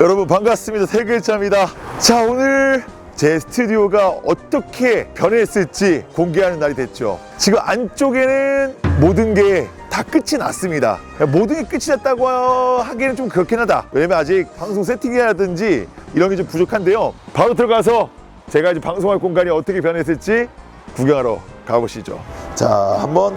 여러분 반갑습니다. 세 글자입니다. 자 오늘 제 스튜디오가 어떻게 변했을지 공개하는 날이 됐죠. 지금 안쪽에는 모든 게 다 끝이 났습니다. 모든 게 끝이 났다고 하기에는 좀 그렇긴 하다. 왜냐면 아직 방송 세팅이라든지 이런 게 좀 부족한데요. 바로 들어가서 제가 이제 방송할 공간이 어떻게 변했을지 구경하러 가보시죠. 자 한번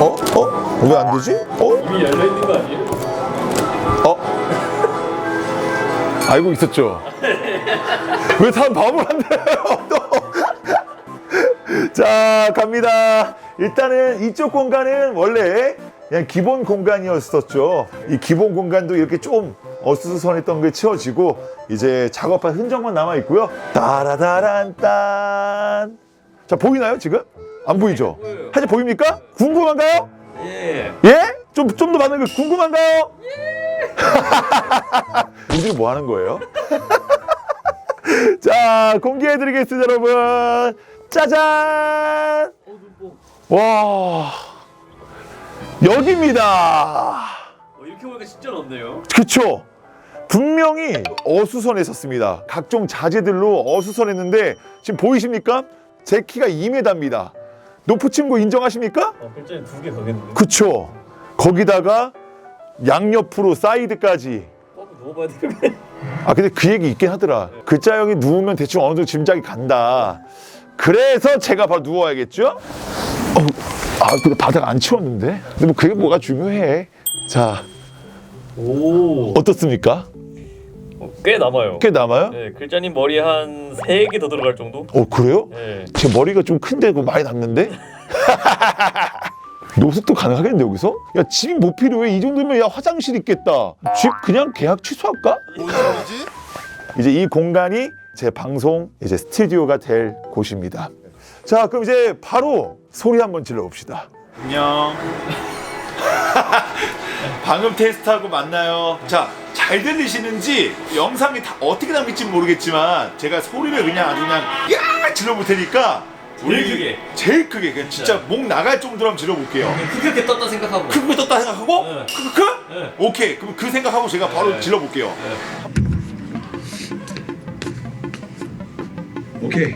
어? 어? 왜 안 되지? 어? 이미 열려 있는 거 아니에요? 어? 알고 있었죠? 왜 사람 바보를 한대요? 또? 자, 갑니다. 일단은 이쪽 공간은 원래 그냥 기본 공간이었었죠. 이 기본 공간도 이렇게 좀 어수선했던 게 치워지고 이제 작업한 흔적만 남아 있고요. 따라다란 딴. 자, 보이나요, 지금? 안 보이죠? 사실 보입니까? 궁금한가요? 예. 예? 좀, 좀더 많은 거 궁금한가요? 우리 뭐 하는 거예요? 자, 공개해드리겠습니다, 여러분. 짜잔! 와, 여기입니다. 어, 이렇게 보니까 진짜 넓네요. 그쵸? 분명히 어수선했었습니다. 각종 자재들로 어수선했는데, 지금 보이십니까? 제 키가 2m입니다. 높은 친구 인정하십니까? 어, 글자에 두개 더겠는데. 그쵸? 거기다가 양옆으로 사이드까지 꼭 누워봐야 되겠네. 아 근데 그 얘기 있긴 하더라 글자형이 누우면 대충 어느 정도 짐작이 간다 그래서 제가 바로 누워야겠죠? 어, 아 근데 바닥 안 치웠는데? 근데 뭐 그게 뭐가 중요해 자 오. 어떻습니까? 어, 꽤 남아요. 꽤 남아요? 네, 글자님 머리 한 세 개 더 들어갈 정도? 어 그래요? 네. 제 머리가 좀 큰데 그 많이 남는데? 노숙도 가능하겠는데 여기서? 야 집이 뭐 필요해 이 정도면 야 화장실 있겠다 집 그냥 계약 취소할까? 뭔 소리지? 이제 이 공간이 제 방송 이제 스튜디오가 될 곳입니다. 자, 그럼 이제 바로 소리 한번 질러 봅시다. 안녕. 방음 테스트하고 만나요. 자, 잘 들리시는지 영상이 다 어떻게 담길지 모르겠지만 제가 소리를 그냥 아주 그냥 야 질러 볼 테니까 제일 크게. 제일 크게 그냥 진짜 목 나갈 정도로 한번 질러 볼게요. 크게 떴다 생각하고. 크게 떴다 생각하고 네. 크크크? 네. 오케이. 그럼 그 생각하고 제가 바로 네. 질러 볼게요. 오케이.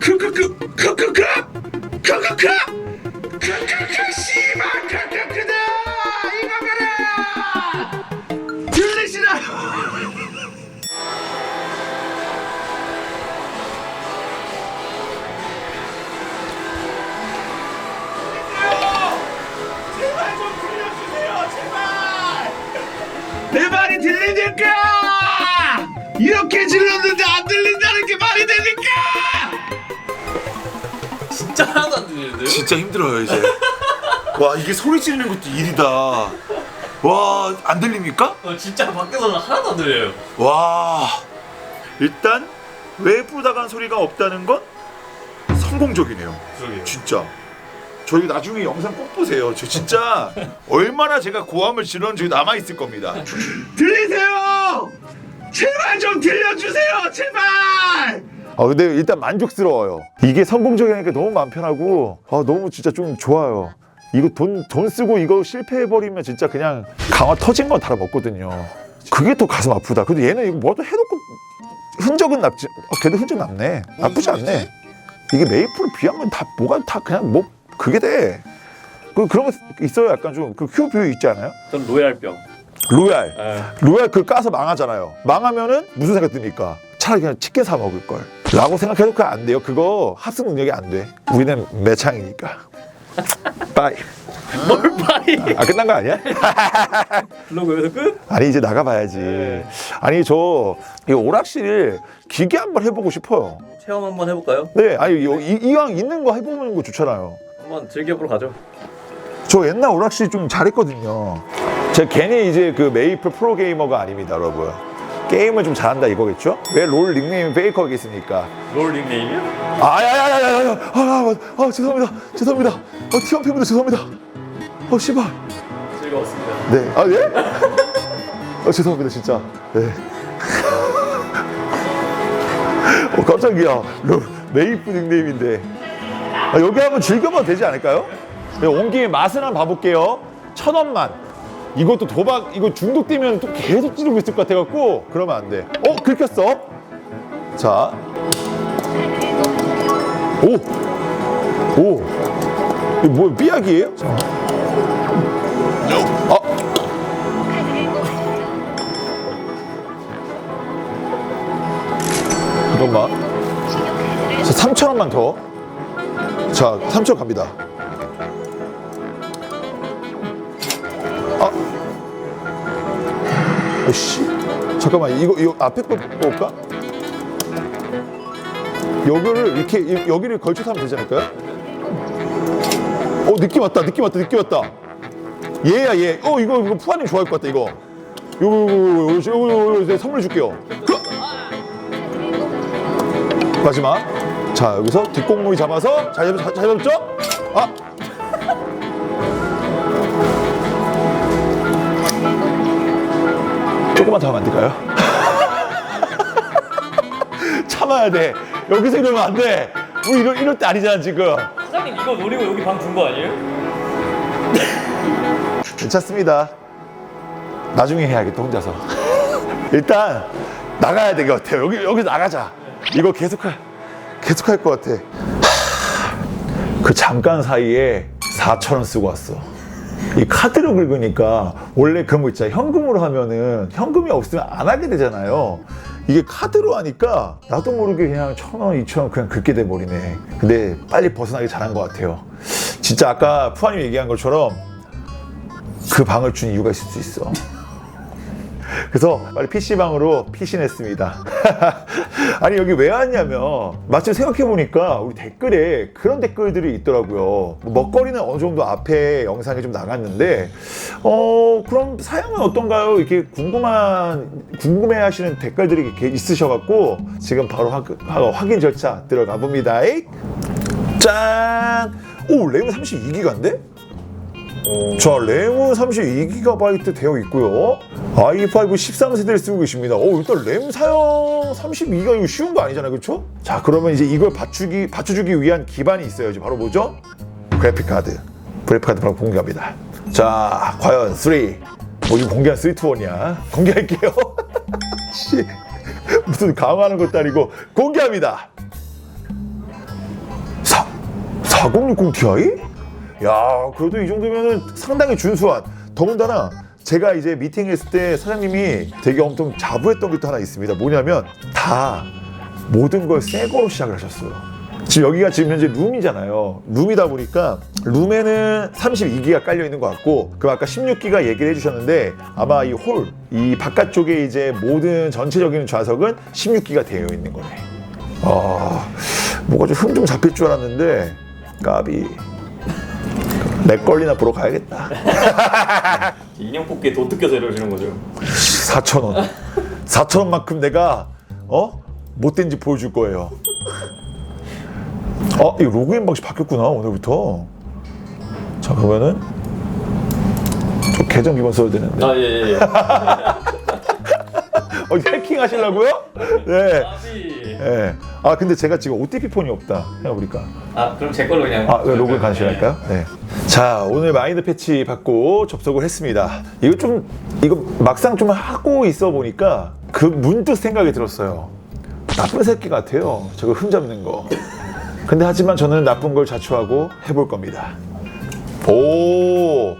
크크크 크크크 크크크 크크크 씨발 크크크다! 이거 봐라 들리시나요? 제발 좀 들려주세요 제발! 내 말이 들리니까! 이렇게 질렀는데 안 들린다는 게 말이 되니까! 진짜 하나도 안 들리는데요? 진짜 힘들어요 이제 와 이게 소리 지르는 것도 일이다. 와 안 들립니까? 어, 진짜 밖에서는 하나도 안 들려요. 와 일단 외부 다간 소리가 없다는 건 성공적이네요. 그러게요. 진짜. 저희 나중에 영상 꼭 보세요. 저 진짜 얼마나 제가 고함을 지르는지 남아 있을 겁니다. 들리세요? 제발 좀 들려주세요 제발! 아 근데 일단 만족스러워요. 이게 성공적이니까 너무 마음 편하고 아 너무 진짜 좀 좋아요 이거 돈, 돈 쓰고 이거 실패해버리면 진짜 그냥 강화 터진 건 달아먹거든요 그게 더 가슴 아프다 근데 얘는 이거 뭐도 해놓고 흔적은 남지 어, 걔도 흔적 남네 나쁘지 않네 이게 메이플을 비하면 다 뭐가 다 그냥 뭐 그게 돼 그, 그런 거 있어요 약간 좀그 큐뷰 있지 않아요? 전 로얄병. 로얄 아, 로얄 그 까서 망하잖아요. 망하면은 무슨 생각 듭니까? 차라리 그냥 치킨 사 먹을 걸. 라고 생각해도 그안 돼요. 그거 합승 능력이 안 돼. 우리는 매창이니까. 빠이. 뭘 파이? 아 끝난 거 아니야? 블로그 여기서 끝? 아니 이제 나가봐야지. 아니 저 이 오락실 기계 한번 해보고 싶어요. 체험 한번 해볼까요? 네, 아니 이- 이- 이왕 있는 거 해보는 거 좋잖아요. 한번 즐겨보러 가죠. 저 옛날 오락실 좀 잘했거든요. 제가 괜히 이제 그 메이플 프로게이머가 아닙니다, 여러분. 게임을 좀 잘한다 이거겠죠? 왜 롤 닉네임 페이커겠습니까? 롤 닉네임이요? 아야야야야야! 아, 아, 아, 죄송합니다. 죄송합니다. 어, 티원 팬분들 죄송합니다. 어, 씨발. 즐거웠습니다. 네. 아, 예? 어, 죄송합니다, 진짜. 네. 어, 깜짝이야. 롤, 메이프 닉네임인데 아, 여기 한번 즐겨봐도 되지 않을까요? 네, 온 김에 맛을 한번 봐볼게요 천 원만 이것도 도박 이거 중독되면 또 계속 찌르고 있을 것 같아갖고 그러면 안 돼 어? 긁혔어 자 오! 오! 이거 뭐 삐약이에요? 자. 아! 잠깐만 자, 3천 원만 더. 자, 3천 원 갑니다. 씨, 잠깐만 이거 이거 앞에 거 볼까? 여기를 이렇게 이- 여기를 걸쳐서 하면 되지 않을까요? 어 느낌 왔다, 느낌 왔다, 느낌 왔다. 얘야 얘. 어 이거 이거 푸아님 좋아할 것 같다 이거. 요거 요거 요거 요거 요거 요거 선물 줄게요. 그- 마지막. 자, 여기서 뒷공무이 잡아서 잘, 잡, 잘 잡았죠? 아! 조금만 더 하면 안 될까요? 참아야 돼. 여기서 이러면 안 돼. 우리 이럴, 이럴 때 아니잖아, 지금. 사장님 이거 노리고 여기 방 준 거 아니에요? 괜찮습니다. 나중에 해야겠다, 혼자서. 일단, 나가야 될 것 같아요. 여기, 여기 나가자. 이거 계속 할, 계속 할 것 같아. 하, 그 잠깐 사이에 4,000원 쓰고 왔어. 이 카드로 긁으니까 원래 그런 거 있잖아. 현금으로 하면은 현금이 없으면 안 하게 되잖아요. 이게 카드로 하니까 나도 모르게 그냥 천 원, 이천 원 그냥 긁게 돼 버리네. 근데 빨리 벗어나기 잘한 것 같아요. 진짜 아까 푸아님 얘기한 것처럼 그 방을 준 이유가 있을 수 있어. 그래서 빨리 PC방으로 피신했습니다. 아니, 여기 왜 왔냐면, 마침 생각해보니까 우리 댓글에 그런 댓글들이 있더라고요. 뭐 먹거리는 어느 정도 앞에 영상에 좀 나갔는데, 어, 그럼 사양은 어떤가요? 이렇게 궁금한, 궁금해 하시는 댓글들이 이렇게 있으셔갖고, 지금 바로 확, 확- 확인 절차 들어가 봅니다. 짠! 오, 램 32기가인데? 자, 램은 32GB 되어 있고요. i5 13세대를 쓰고 계십니다. 오, 일단 램 사용 32가 이거 쉬운 거 아니잖아요, 그렇죠? 자, 그러면 이제 이걸 받추기 받쳐주기 위한 기반이 있어야지. 바로 뭐죠? 그래픽 카드. 그래픽 카드 바로 공개합니다. 자, 과연 3. 뭐 이거 공개한 3, 2, 1이야. 공개할게요. 씨, 무슨 강화하는 것도 아니고 공개합니다. 4, 4060 Ti? 야, 그래도 이 정도면은 상당히 준수한. 더군다나 제가 이제 미팅했을 때 사장님이 되게 엄청 자부했던 게 또 하나 있습니다. 뭐냐면 다 모든 걸 새 거로 시작을 하셨어요. 지금 여기가 지금 현재 룸이잖아요. 룸이다 보니까 룸에는 32기가 깔려 있는 것 같고, 그 아까 16기가 얘기를 해주셨는데 아마 이 홀, 이 바깥쪽에 이제 모든 전체적인 좌석은 16기가 되어 있는 거네. 아, 뭐가 좀흠좀 잡힐 줄 알았는데 까비. 맥걸리나 보러 가야겠다. 인형 뽑기에 돈 뜯겨서 이러시는 거죠? 4천 원. 4천 원만큼 내가 어 못된지 보여줄 거예요. 어, 이 로그인 방식 바뀌었구나 오늘부터. 자 그러면은 저 계정 비번 써야 되는데. 아 예예 예. 어, 해킹 하시려고요? 네. 아비. 네. 아 근데 제가 지금 OTP 폰이 없다 해보니까. 아 그럼 제 걸로 그냥. 아, 네, 로그인 가능할까요? 네. 자, 오늘 마인드 패치 받고 접속을 했습니다. 이거 좀, 이거 막상 좀 하고 있어 보니까 그 문득 생각이 들었어요. 나쁜 새끼 같아요. 저거 흠 잡는 거. 근데 하지만 저는 나쁜 걸 자초하고 해볼 겁니다. 오,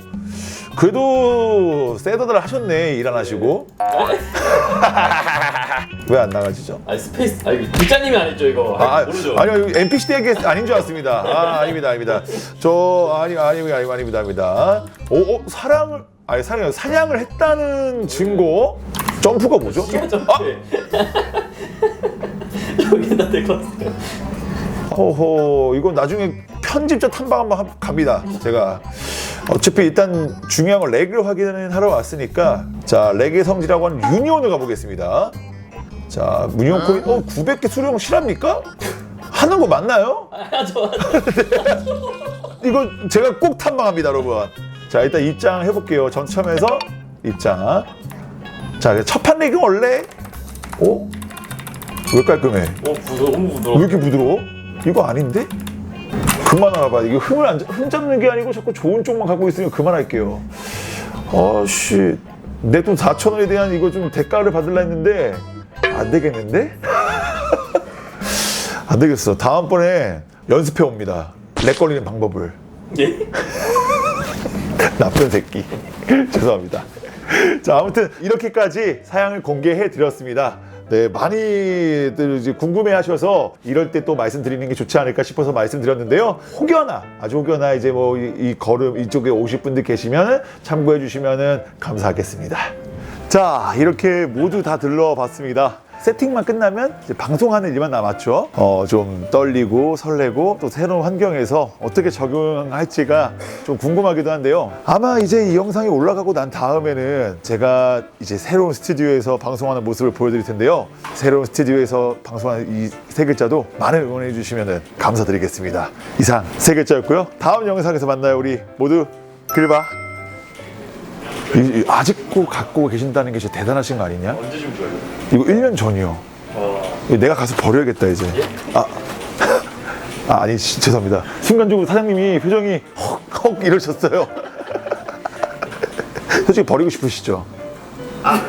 그래도 세더들 하셨네, 일 안 하시고. 왜 안 나가지죠? 아니 스페이스 아니 기자님이 안 했죠 이거. 아, 모르죠. 아니요, NPC 댁에 아닌 줄 알았습니다. 아, 아닙니다, 아닙니다. 저, 아니, 아니, 아니, 아닙니다, 아닙니다. 오, 오, 사랑을, 아니, 사냥, 사냥을 했다는 증거? 점프가 뭐죠? 아! 여기다 댈것 같아요. 호호, 이건 나중에 편집자 탐방 한번 하- 갑니다. 제가. 어차피 일단 중요한 건 렉을 확인하러 왔으니까 자, 렉의 성지라고 하는 유니온을 가보겠습니다. 자, 유니온 코인, 어, 900개 수령 실합니까? 하는 거 맞나요? 아 저. 이거 제가 꼭 탐방합니다, 여러분. 자, 일단 입장 해볼게요. 전 처음에서 입장. 자, 첫판 렉은 원래, 어? 왜 깔끔해? 오 부드러 너무 왜 부드러워. 이렇게 부드러워? 이거 아닌데? 그만하나 봐. 이거 흠을 안, 잡- 흠 잡는 게 아니고 자꾸 좋은 쪽만 갖고 있으니까 그만할게요. 아씨, 내 돈 4천 원에 대한 이거 좀 대가를 받으려 했는데 안 되겠는데? 안 되겠어. 다음번에 연습해 옵니다. 렉 걸리는 방법을. 예? 나쁜 새끼. 죄송합니다. 자, 아무튼 이렇게까지 사양을 공개해 드렸습니다. 네, 많이들 이제 궁금해 하셔서 이럴 때 또 말씀드리는 게 좋지 않을까 싶어서 말씀드렸는데요. 혹여나, 아주 혹여나 이제 뭐 이 걸음 이쪽에 오실 분들 계시면 참고해 주시면 감사하겠습니다. 자, 이렇게 모두 다 들러봤습니다. 세팅만 끝나면 방송하는 일만 남았죠. 어, 좀 떨리고 설레고 또 새로운 환경에서 어떻게 적응할지가 좀 궁금하기도 한데요. 아마 이제 이 영상이 올라가고 난 다음에는 제가 이제 새로운 스튜디오에서 방송하는 모습을 보여드릴 텐데요. 새로운 스튜디오에서 방송하는 이 세 글자도 많은 응원해 주시면 감사드리겠습니다. 이상 세 글자였고요. 다음 영상에서 만나요. 우리 모두 글바. 이- 아직도 갖고 계신다는 게 진짜 대단하신 거 아니냐? 언제 준 거예요? 이거 1년 전이요. 이거 내가 가서 버려야겠다 이제. 아, 아 아니 시- 죄송합니다. 순간적으로 사장님이 표정이 헉헉 이러셨어요. 솔직히 버리고 싶으시죠? 아